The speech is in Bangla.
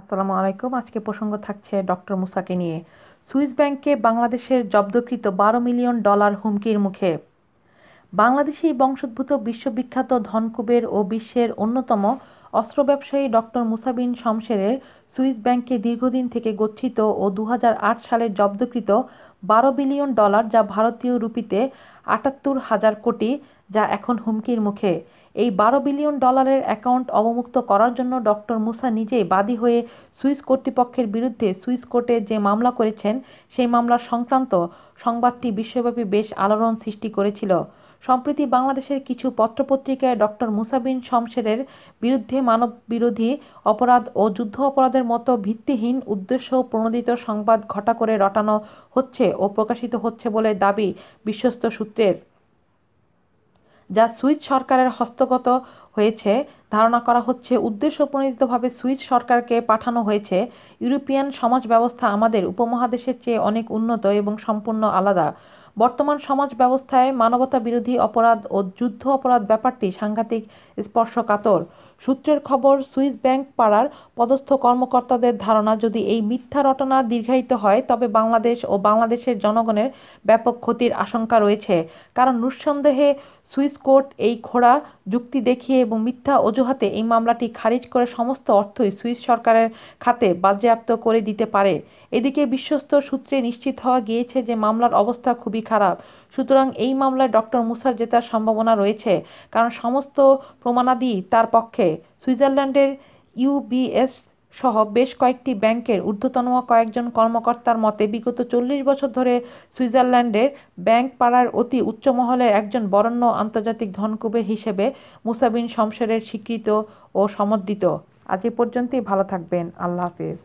আসসালামু আলাইকুম। আজকে প্রসঙ্গ থাকছে ডক্টর মুসাকে নিয়ে। সুইস ব্যাংকে বাংলাদেশের জব্দকৃত বারো মিলিয়ন ডলার হুমকির মুখে। বাংলাদেশি বংশোদ্ভূত বিশ্ববিখ্যাত ধনকুবের ও বিশ্বের অন্যতম অস্ত্র ব্যবসায়ী ডক্টর মুসাবিন শমশেরের সুইস ব্যাংকে দীর্ঘদিন থেকে গচ্ছিত ও দু সালে জব্দকৃত বারো বিলিয়ন ডলার যা ভারতীয় রুপিতে আটাত্তর হাজার কোটি যা এখন হুমকির মুখে। এই বারো বিলিয়ন ডলারের অ্যাকাউন্ট অবমুক্ত করার জন্য ডক্টর মুসা নিজেই বাদী হয়ে সুইস কর্তৃপক্ষের বিরুদ্ধে সুইস কোর্টে যে মামলা করেছেন, সেই মামলার সংক্রান্ত সংবাদটি বিশ্বব্যাপী বেশ আলোড়ন সৃষ্টি করেছিল। সম্প্রতি বাংলাদেশের কিছু পত্রপত্রিকায় ডক্টর মুসাবিন শমশেরের বিরুদ্ধে মানব বিরোধী অপরাধ ও যুদ্ধ অপরাধের মতো ভিত্তিহীন উদ্দেশ্য প্রণোদিত সংবাদ ঘটা করে রটানো হচ্ছে ও প্রকাশিত হচ্ছে বলে দাবি বিশ্বস্ত সূত্রের। যা সুইস সরকারের হস্তগত হয়েছে। ধারণা করা হচ্ছে উদ্দেশ্য প্রণোদিতভাবে সুইস সরকারকে পাঠানো হয়েছে। ইউরোপিয়ান সমাজ ব্যবস্থা আমাদের উপমহাদেশের চেয়ে অনেক উন্নত এবং সম্পূর্ণ আলাদা। বর্তমান সমাজ ব্যবস্থায় মানবতা বিরোধী অপরাধ ও যুদ্ধ অপরাধ ব্যাপারটি সাংঘাতিক স্পর্শকাতর। সূত্রের খবর, সুইস ব্যাংক পাড়ার পদস্থ কর্মকর্তাদের ধারণা, যদি এই মিথ্যা রটনা দীর্ঘায়িত হয়, তবে বাংলাদেশ ও বাংলাদেশের জনগণের ব্যাপক ক্ষতির আশঙ্কা রয়েছে। কারণ নিঃসন্দেহে সুইস কোর্ট এই খোড়া যুক্তি দেখিয়ে এবং মিথ্যা অজুহাতে এই মামলাটি খারিজ করে সমস্ত অর্থই সুইস সরকারের খাতে বাজেয়াপ্ত করে দিতে পারে। এদিকে বিশ্বস্ত সূত্রে নিশ্চিত হওয়া গিয়েছে যে মামলার অবস্থা খুবই খারাপ। সুতরাং এই মামলায় ডক্টর মুসার জেতার সম্ভাবনা রয়েছে। কারণ সমস্ত প্রমাণাদি তার পক্ষে সুইজারল্যান্ডের ইউবিএস সহ বেশ কয়েকটি ব্যাংকের ঊর্ধ্বতন কয়েকজন কর্মকর্তার মতে, বিগত চল্লিশ বছর ধরে সুইজারল্যান্ডের ব্যাংক পাড়ার অতি উচ্চমহলের একজন বরণ্য আন্তর্জাতিক ধনকুবের হিসেবে মুসাবিন শমশেরের স্বীকৃত ও সমর্থিত। আজ এ পর্যন্তই, ভালো থাকবেন। আল্লাহ হাফেজ।